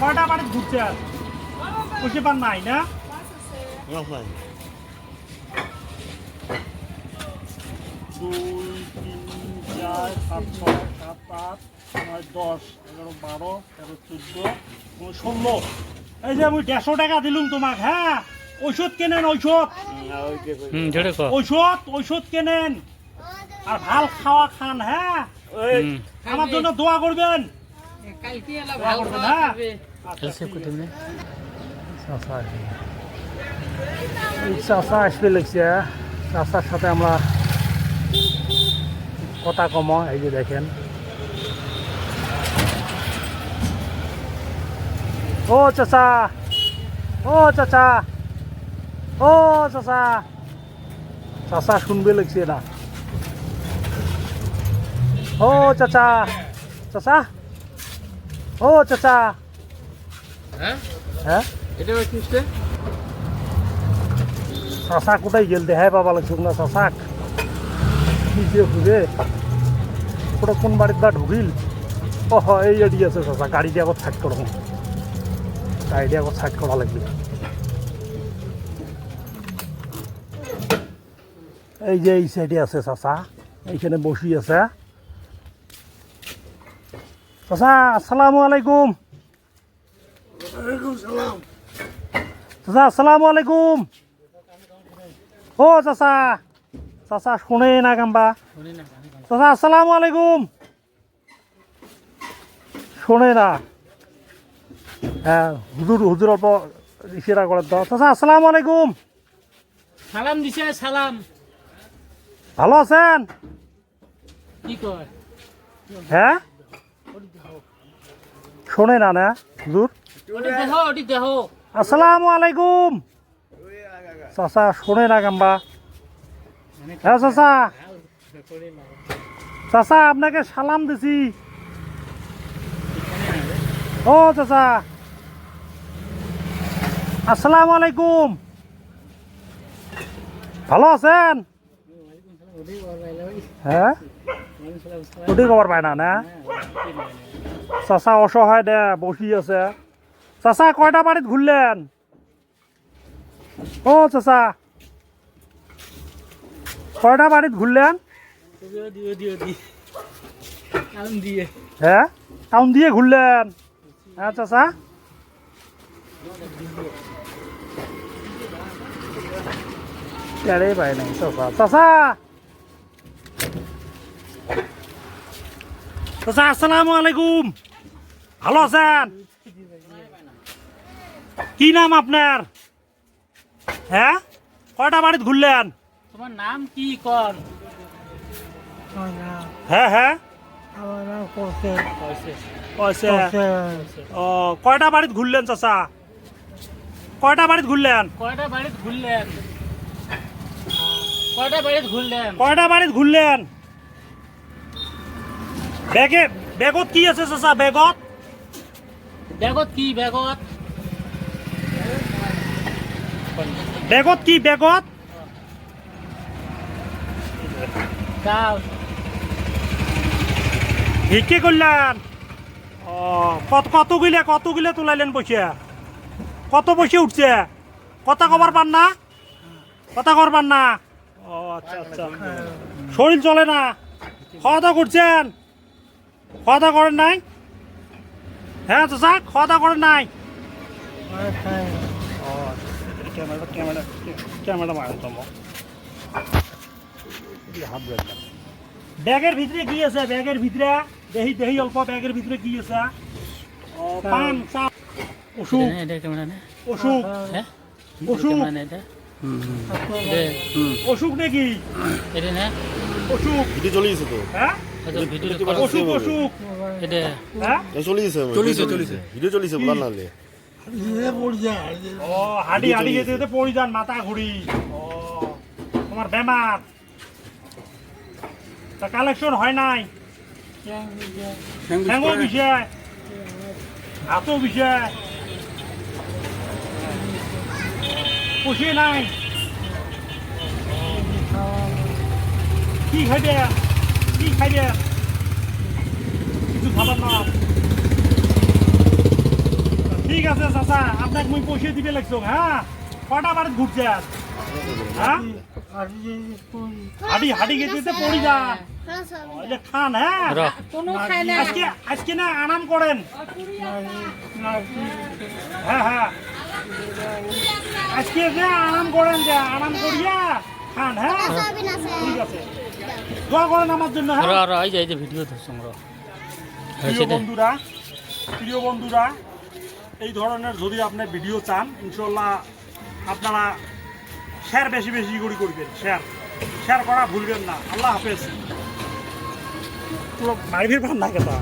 কয়টা বাড়ি ঘুরছেন বুঝতে পার নাই না? দুই তিন চার সাত ছয় সাত আট নয় দশ এগারো বারো তেরো চোদ্দ ষোলো। এই যে আমি দেড়শো টাকা দিলুম তোমাক হ্যাঁ? ঔষধ কেনেন ঔষধ? ঔষধ ঔষধ কেনেন? আর ভালো খাওয়া খান হ্যাঁ? আমার জন্য দোয়া করবেন। হ্যাঁ চাষা আসবে। লাগছে চাষার সাথে আমরা কথা কম এই যে দেখেন। ও চাচা ও চাচা ও চাচা চাচা শুনবে লাগছে না ও চাচা চাচা ও চাচা। হ্যাঁ? হ্যাঁ? এটা কিসে চাচা কোথায় গেল দেখাই পাবা লাগছে না চাচাক কি যে ওটা কোন বাড়ির দা ঢুকিল? ও হ এই এডি আছে চাচা গাড়ি দিয়ে আগত সাইড করো। গাড়ি দিয়ে আগত সাইড করা লাগবে। এই যে এই সাইডে আছে চাচা এইখানে বসি আছে। চাচা আসসালামু আলাইকুম। চাচা আসসালামু আলাইকুম। ও চাচা চাচা শুনে না না। চাচা আসসালামু আলাইকুম। শোনে না হ্যাঁ হুজুর হুজুর অল্প ইশারা করে দাও। চাচা আসসালামু আলাইকুম। সালাম দিছে সালাম। ভালো আছেন? কি কয়? হ্যাঁ? শোনে না না, হুজুর। আসসালামু আলাইকুম। চাচা, শোনে না কাম্বা হ্যাঁ চাচা। চাচা, আপনাকে সালাম দিছি। ও, চাচা। আসসালামু আলাইকুম। ভালো আছেন? হ্যাঁ? ওটি খবর পায় না না? চাচা অসহায় দে বসি আছে। চাচা, কয়টা বাড়িত ঘুরলেন ও চাচা। কয়টা বাড়িত ঘুরলেন হ্যাঁ টাউন দিয়ে ঘুরলেন হ্যাঁ চাচা? টেরে পায় নাই চাচা! চাচা আসসালামু আলাইকুম। ভালো আছেন? কি নাম আপনার? হ্যাঁ? কয়টা বাড়িত ঘুরলেন? তোমার নাম কি কর? হ্যাঁ হ্যাঁ। ও কয়টা বাড়িত ঘুরলেন চাচা? কয়টা বাড়িত ঘুরলেন? কয়টা বাড়িত ঘুরলেন? কয়টা বাড়িত ঘুরলেন? কয়টা বাড়িত ঘুরলেন? ব্যাগে ব্যাগত কি আছে চাচা? ব্যাগত ব্যাগত কি ব্যাগত ব্যাগত কি ব্যাগত ভিক্ষে করলেন ও কত কত গিলে কত গিলে পয়সা কত পয়সা উঠছে? কথা কবার পান না? কথা কবার পান না? ও আচ্ছা আচ্ছা। শরীর চলে না। খাওয়া দাওয়া করছেন? খাওয়া দাওয়া করেন নাই? হ্যাঁ চাচা খাওয়া দাওয়া করেন নাই। ও ক্যামেরা ক্যামেরা ক্যামেরা মারেন তোমার হাত ব্যাগের ভিতরে কি আছে? ব্যাগের ভিতরে দেহি দেহি অল্প ব্যাগের ভিতরে কি আছে? ও, পান ওষুধ অসুখ। হ্যাঁ? নাকি? এটা না। অসুখ। চলে গেছে তো? হ্যাঁ? হ্যাঁ? তোমার বেমার। তা কালেকশন হয় নাই? ঠ্যাঙ্গো বিষয়। হাতও বিষয়। নাই। কি খাইবে কি খাইবে কিছু খাবার না। ঠিক আছে চাচা আপনাকে মুই পয়সা দিবে লাগছো হ্যাঁ কটা বাড়ি ঘুরছে? আর হ্যাঁ গেছে পড়ি যা। খান হ্যাঁ আজকে আজকে না আরাম করেন হ্যাঁ হ্যাঁ আজকে যে আরাম করেন যে আরাম করিয়া খান হ্যাঁ। ঠিক আছে। দোয়া করেন আমার জন্য হ্যাঁ। এই যে এই যে ভিডিও র প্রিয় বন্ধুরা প্রিয় বন্ধুরা এই ধরনের যদি আপনি ভিডিও চান ইনশাল্লাহ আপনারা শেয়ার বেশি বেশি করে করবেন শেয়ার শেয়ার করা ভুলবেন না। আল্লাহ হাফেজ। পুরো মাইভের ভান না কেতা